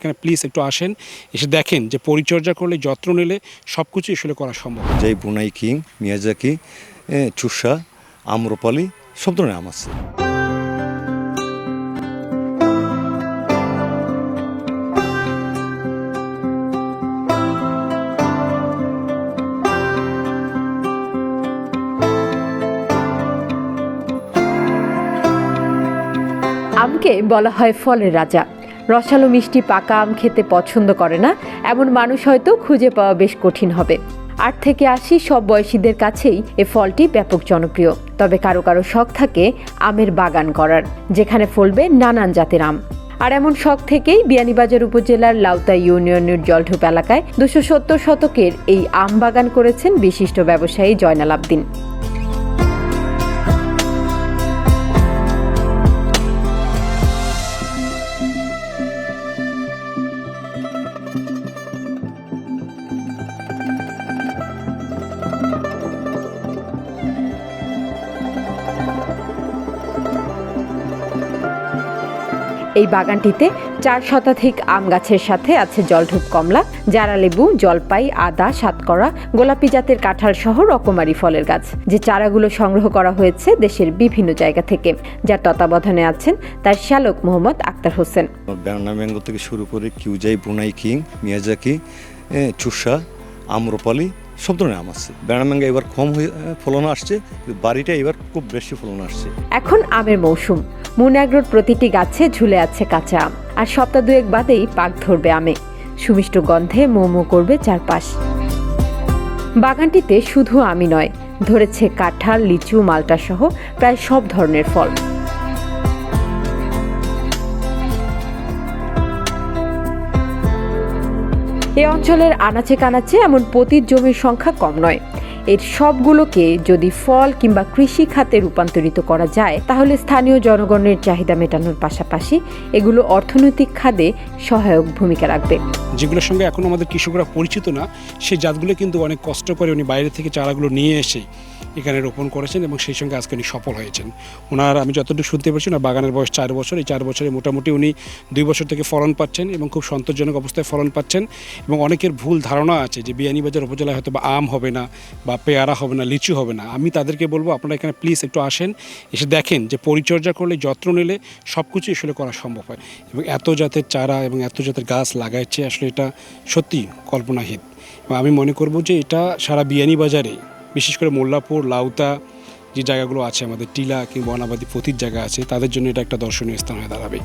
এখানে প্লিজ একটু আসেন এসে দেখেন যে পরিচর্যা করলে যত্ন নিলে সব কিছুই আসলে করা সম্ভব। যেই বুনাই কিং মিয়াজাকি চুষা আম্রপালি সব ধরনের আম আছে। আমকে বলা হয় ফলের রাজা। রসালো মিষ্টি পাকা আম খেতে পছন্দ করে না, এমন মানুষ হয়তো খুঁজে পাওয়া বেশ কঠিন হবে। আট থেকে আশি সব বয়সীদের কাছেই এ ফলটি ব্যাপক জনপ্রিয়। তবে কারও কারও শখ থাকে আমের বাগান করার, যেখানে ফলবে নানান জাতের আম। আর এমন শখ থেকেই বিয়ানীবাজার উপজেলার লাউতা ইউনিয়নের জলঢুপ এলাকায় দুশো সত্তর শতকের এই আম বাগান করেছেন বিশিষ্ট ব্যবসায়ী জয়নাল আবদিন। এই বাগানটিতে চার শতাধিক আম গাছের সাথে আছে জলঢুপ কমলা জারা লেবু জলপাই আদা সাতকরা গোলাপি জাতের কাঁঠাল সহ রকমারি ফলের গাছ। যে চারাগুলো সংগ্রহ করা হয়েছে দেশের বিভিন্ন জায়গা থেকে যার তত্ত্বাবধানে আছেন তার শ্যালক মোহাম্মদ আক্তার হোসেন। ব্যানানা থেকে শুরু করে কিউজাই বুনাই কিং মিয়াজাকি চুষা আম্রপালি সব ধরনের আম আছে। ব্যানানা এবার কম হয়ে ফলন আসছে বাড়িটা এবার খুব বেশি ফলন আসছে। এখন আমের মৌসুম। মুনাগ্রোর প্রতিটি গাছে ঝুলে আছে কাঁচা। আম আর সপ্তাহ দুয়েক বাদেই পাক ধরবে আমে। সুমিষ্ট গন্ধে মোমো করবে চারপাশ। বাগানটিতে শুধু আমি নয়, ধরেছে কাঁঠাল, লিচু, মালটা সহ প্রায় সব ধরনের ফল। এ অঞ্চলের আনাচে কানাচে এমন পতির জমির সংখ্যা কম নয়। এর সবগুলোকে যদি ফল কিংবা কৃষি খাতে রূপান্তরিত করা যায়, তাহলে স্থানীয় জনগণের চাহিদা মেটানোর পাশাপাশি এগুলো অর্থনৈতিক খাদে সহায়ক ভূমিকা রাখবে। যেগুলোর সঙ্গে এখন আমাদের কৃষকরা পরিচিত না, সেই জাতগুলো কিন্তু অনেক কষ্ট করে উনি বাইরে থেকে চারাগুলো নিয়ে এসে এখানে রোপণ করেছেন এবং সেই সঙ্গে আজকে উনি সফল হয়েছেন। ওনার, আমি যতটুকু শুনতে পেরেছি না বাগানের বয়স চার বছর। এই চার বছরে মোটামুটি উনি দুই বছর থেকে ফলন পাচ্ছেন এবং খুব সন্তোষজনক অবস্থায় ফলন পাচ্ছেন এবং অনেকের ভুল ধারণা আছে যে বিয়ানীবাজার উপজেলায় হয়তো বা আম হবে না বা পেয়ারা হবে না, লিচু হবে না। আমি তাদেরকে বলব, আপনারা এখানে প্লিজ একটু আসেন, এসে দেখেন যে পরিচর্যা করলে, যত্ন নিলে সব কিছুই আসলে করা সম্ভব হয়। এবং এত জাতের চারা এবং এত জাতের গাছ লাগাচ্ছে আসলে এটা সত্যি কল্পনাহীন। আমি মনে করব যে এটা সারা বিয়ানীবাজারে বিশেষ করে মোল্লাপুর, লাউতা যে জায়গাগুলো আছে, আমাদের টিলা কিংবা অনাবাদী পতির জায়গা আছে, তাদের জন্য এটা একটা দর্শনীয় স্থান হয়ে দাঁড়াবে।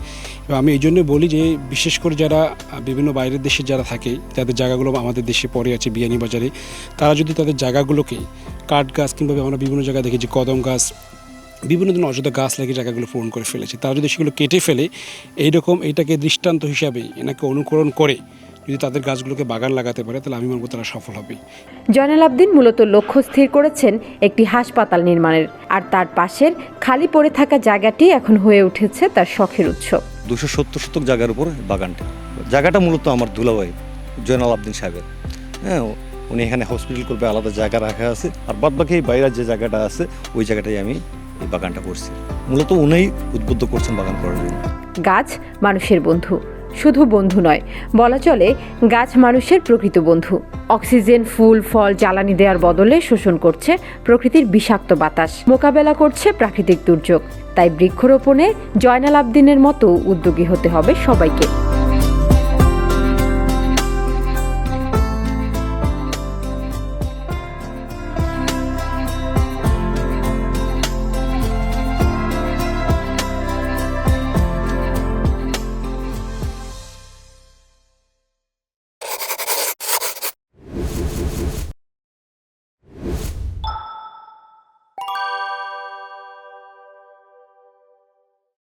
এবং আমি এই জন্য বলি যে, বিশেষ করে যারা বিভিন্ন বাইরের দেশে যারা থাকে যাদের জায়গাগুলো আমাদের দেশে পড়ে আছে বিয়ানীবাজারে তারা যদি তাদের জায়গাগুলোকে কাঠ গাছ কিংবা আমরা বিভিন্ন জায়গায় দেখেছি, কদম গাছ, বিভিন্ন ধরনের অযথা গাছ লাগিয়ে জায়গাগুলো পূরণ করে ফেলেছে, তারা যদি সেগুলো কেটে ফেলে, এইরকম এইটাকে দৃষ্টান্ত হিসাবে এনাকে অনুকরণ করে যদি তাদের গাছগুলোকে বাগান লাগাতে পারে তাহলে আমি মনে করি তারা সফল হবে। জয়নাল আবদিন মূলত লক্ষ্য স্থির করেছেন একটি হাসপাতাল নির্মাণের। আর তার পাশের খালি পড়ে থাকা জায়গাটি এখন হয়ে উঠেছে তার শখের উৎস। দুশো সত্তর শতক জায়গার উপর বাগানটা। জায়গাটা মূলত আমার দুলাভাই জয়নাল আবদিন সাহেবের। হ্যাঁ উনি এখানে হসপিটাল করবে আলাদা জায়গা রাখা আছে। আর বাদ বাকি বাইরের যে জায়গাটা আছে ওই জায়গাটাই আমি এই বাগানটা করছি। মূলত উনিই উদ্বুদ্ধ করছেন বাগান করার জন্য। গাছ মানুষের বন্ধু। শুধু বন্ধু নয়, বলা চলে গাছ মানুষের প্রকৃত বন্ধু। অক্সিজেন, ফুল, ফল, জ্বালানি দেওয়ার বদলে শোষণ করছে প্রকৃতির বিষাক্ত বাতাস। মোকাবেলা করছে প্রাকৃতিক দুর্যোগ। তাই বৃক্ষরোপণে জয়নাল আবদিনের মতো উদ্যোগী হতে হবে সবাইকে।